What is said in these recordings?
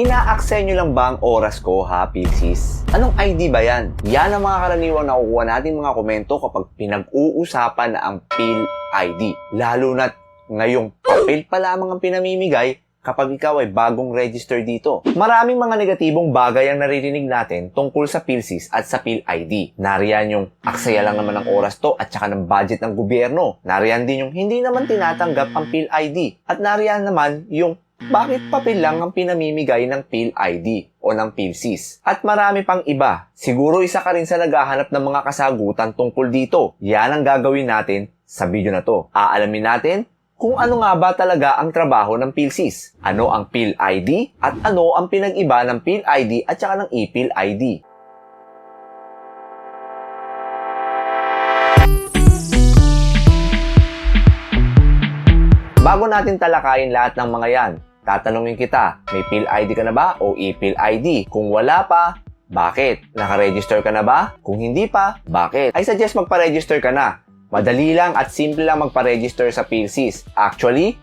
Ina-access nyo lang ba ang oras ko, ha, Pilsis? Anong ID ba yan? Yan ang mga karaniwang nakukuha nating mga komento kapag pinag-uusapan na ang PIL ID. Lalo na't ngayong papel pa lamang ang pinamimigay kapag ikaw ay bagong register dito. Maraming mga negatibong bagay ang naririnig natin tungkol sa PhilSys at sa PhilID. Nariyan yung aksaya lang naman ng oras to at saka ng budget ng gobyerno. Nariyan din yung hindi naman tinatanggap ang PhilID. At nariyan naman yung bakit papel lang ang pinamimigay ng PhilID o ng PhilSys? At marami pang iba. Siguro isa ka rin sa naghahanap ng mga kasagutan tungkol dito. Yan ang gagawin natin sa video na to. Aalamin natin kung ano nga ba talaga ang trabaho ng PhilSys. Ano ang PhilID at ano ang pinag-iba ng PhilID at saka ng ePhilID. Bago natin talakayin lahat ng mga yan, tatanungin kita, may PhilID ka na ba o ePhilID? Kung wala pa, bakit? Nakaregister ka na ba? Kung hindi pa, bakit? I suggest magpa-register ka na. Madali lang at simple lang magpa-register sa PhilSys. Actually,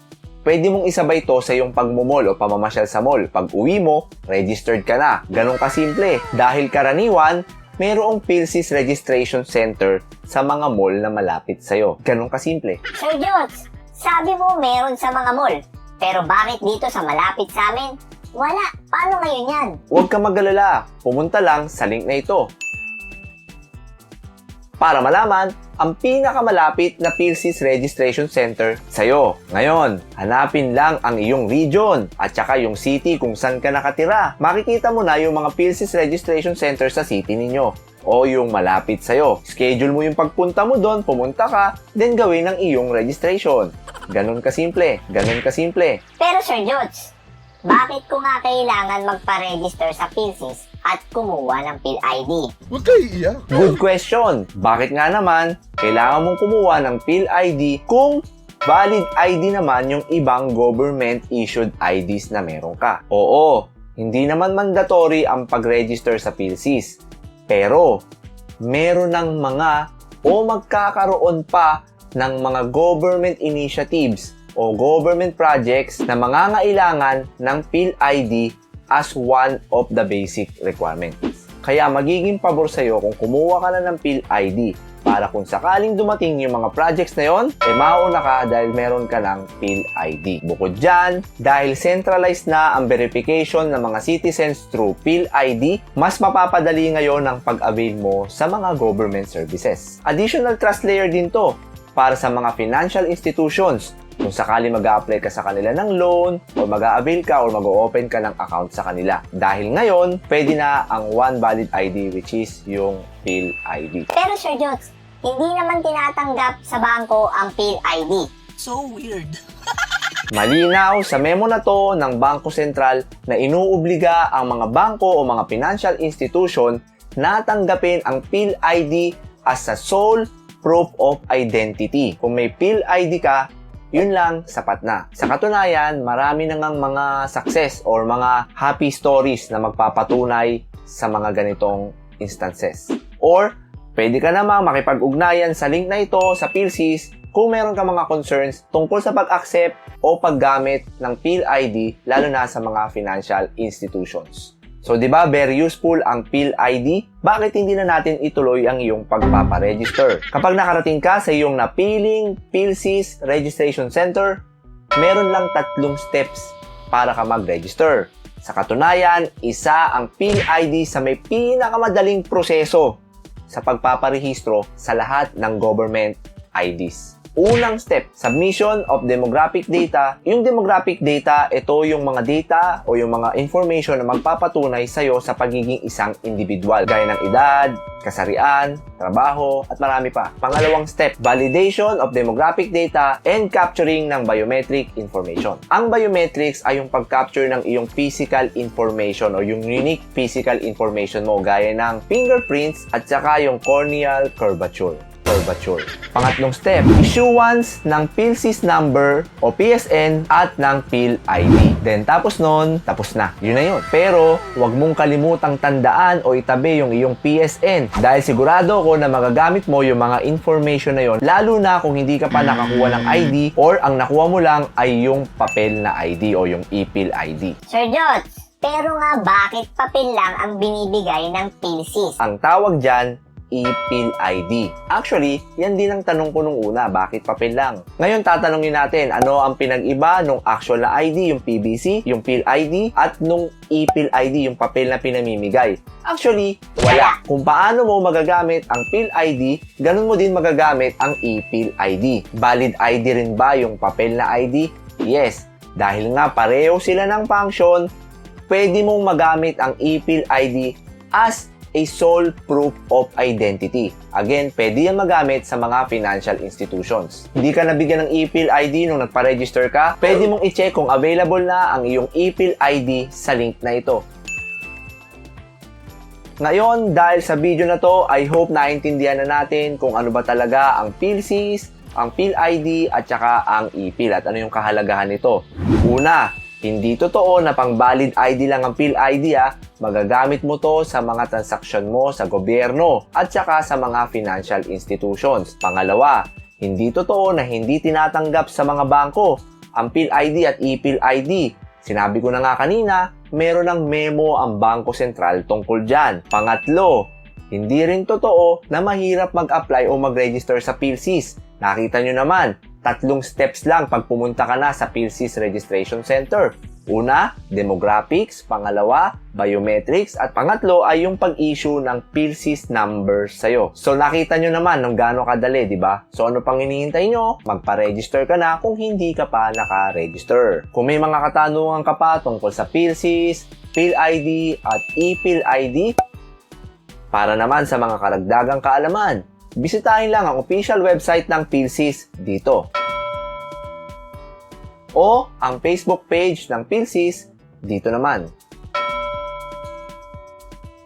pwede mong isabay to sa iyong pagmumol o pamamasyal sa mall. Pag uwi mo, registered ka na. Ganon kasimple. Dahil karaniwan, mayroong PhilSys Registration Center sa mga mall na malapit sa'yo. Ganon kasimple. Sir Jones, sabi mo meron sa mga mall. Pero bakit dito sa malapit sa amin? Wala. Paano ngayon yan? Huwag ka magalala. Pumunta lang sa link na ito. Para malaman ang pinakamalapit na PhilSys Registration Center sa'yo. Ngayon, hanapin lang ang iyong region at saka yung city kung saan ka nakatira. Makikita mo na yung mga PhilSys Registration Center sa city ninyo o yung malapit sa'yo. Schedule mo yung pagpunta mo doon, pumunta ka, then gawin ang iyong registration. Ganon kasimple, ganon kasimple. Pero Sir Jones, bakit ko nga kailangan magpa-register sa PhilSys at kumuha ng PhilID? Huwag kayo iiyak. Good question. Bakit nga naman kailangan mong kumuha ng PhilID kung valid ID naman yung ibang government issued IDs na meron ka? Oo, hindi naman mandatory ang pag-register sa PhilSys. Pero, meron ng mga o magkakaroon pa ng mga government initiatives o government projects na mangangailangan ng PhilID as one of the basic requirements. Kaya magiging pabor sa'yo kung kumuha ka na ng PhilID para kung sakaling dumating yung mga projects na yon, eh mauna ka dahil meron ka ng PhilID. Bukod dyan, dahil centralized na ang verification ng mga citizens through PhilID, mas mapapadali ngayon ang pag-avail mo sa mga government services. Additional trust layer din to para sa mga financial institutions kung sakali mag apply ka sa kanila ng loan o mag avail ka or mag-open ka ng account sa kanila. Dahil ngayon, pwede na ang one valid ID which is yung PhilID. Pero Sir Jones, hindi naman tinatanggap sa bangko ang PhilID. So weird. Malinaw sa memo na to ng Bangko Sentral na inuobliga ang mga bangko o mga financial institution na tanggapin ang PhilID as a sole proof of identity. Kung may PhilID ka, yun lang, sapat na. Sa katunayan, marami na ngang mga success or mga happy stories na magpapatunay sa mga ganitong instances. Or, pwede ka namang makipag-ugnayan sa link na ito sa PhilSys kung meron ka mga concerns tungkol sa pag-accept o paggamit ng PhilID lalo na sa mga financial institutions. So, di ba, very useful ang PhilID? Bakit hindi na natin ituloy ang iyong pagpaparegister? Kapag nakarating ka sa iyong napiling PhilSys Registration Center, meron lang tatlong steps para ka mag-register. Sa katunayan, isa ang PhilID sa may pinakamadaling proseso sa pagpaparehistro sa lahat ng government IDs. Unang step, submission of demographic data. Yung demographic data, ito yung mga data o yung mga information na magpapatunay sa'yo sa pagiging isang individual, gaya ng edad, kasarian, trabaho, at marami pa. Pangalawang step, validation of demographic data and capturing ng biometric information. Ang biometrics ay yung pag-capture ng iyong physical information o yung unique physical information mo gaya ng fingerprints at saka yung corneal curvature curvature. Pangatlong step, issuance ng PhilSys number o PSN at ng PhilID. Then tapos nun, tapos na. Yun na yun. Pero huwag mong kalimutang tandaan o itabi yung iyong PSN dahil sigurado ako na magagamit mo yung mga information na yon lalo na kung hindi ka pa nakakuha ng ID or ang nakuha mo lang ay yung papel na ID o yung ePhilID. Sir Jones, Pero nga bakit papel lang ang binibigay ng PhilSys? Ang tawag dyan, e-Pill ID. Actually, yan din ang tanong ko nung una, bakit papel lang? Ngayon tatanungin natin, ano ang pinag-iba nung actual na ID, yung PBC, yung Pill ID, at nung e-Pill ID, yung papel na pinamimigay? Actually, wala. Kung paano mo magagamit ang Pill ID, ganun mo din magagamit ang e-Pill ID. Valid ID rin ba yung papel na ID? Yes. Dahil nga pareho sila ng function, pwede mong magamit ang e-Pill ID as a sole proof of identity. Again, pwede yan magamit sa mga financial institutions. Hindi ka nabigyan ng e-Pill ID nung nagpa-register ka, pwede mong i-check kung available na ang iyong e-Pill ID sa link na ito. Ngayon, dahil sa video na to, I hope naintindihan na natin kung ano ba talaga ang PhilSys, ang PhilID at saka ang e-Pill at ano yung kahalagahan nito. Una, hindi totoo na pang valid ID lang ang PhilID ah. Magagamit mo to sa mga transaksyon mo sa gobyerno at saka sa mga financial institutions. Pangalawa, hindi totoo na hindi tinatanggap sa mga bangko ang PhilID at e-PhilID. Sinabi ko na nga kanina, meron ng memo ang Bangko Sentral tungkol dyan. Pangatlo, hindi rin totoo na mahirap mag-apply o mag-register sa PhilSys. Nakita nyo naman, tatlong steps lang pag pumunta ka na sa PhilSys Registration Center. Una, demographics. Pangalawa, biometrics. At pangatlo ay yung pag-issue ng PhilSys number sa'yo. So nakita nyo naman nung gaano kadali, di ba? So ano pang hinihintay nyo? Magpa-register ka na kung hindi ka pa naka-register. Kung may mga katanungan ka pa tungkol sa PhilSys, PhilID at ePhilID, para naman sa mga karagdagang kaalaman, bisitahin lang ang official website ng PhilSys dito. O ang Facebook page ng PhilSys dito naman.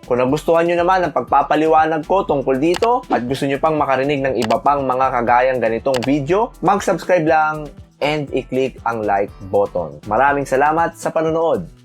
Kung nagustuhan nyo naman ang pagpapaliwanag ko tungkol dito at gusto nyo pang makarinig ng iba pang mga kagayang ganitong video, mag-subscribe lang and i-click ang like button. Maraming salamat sa panonood!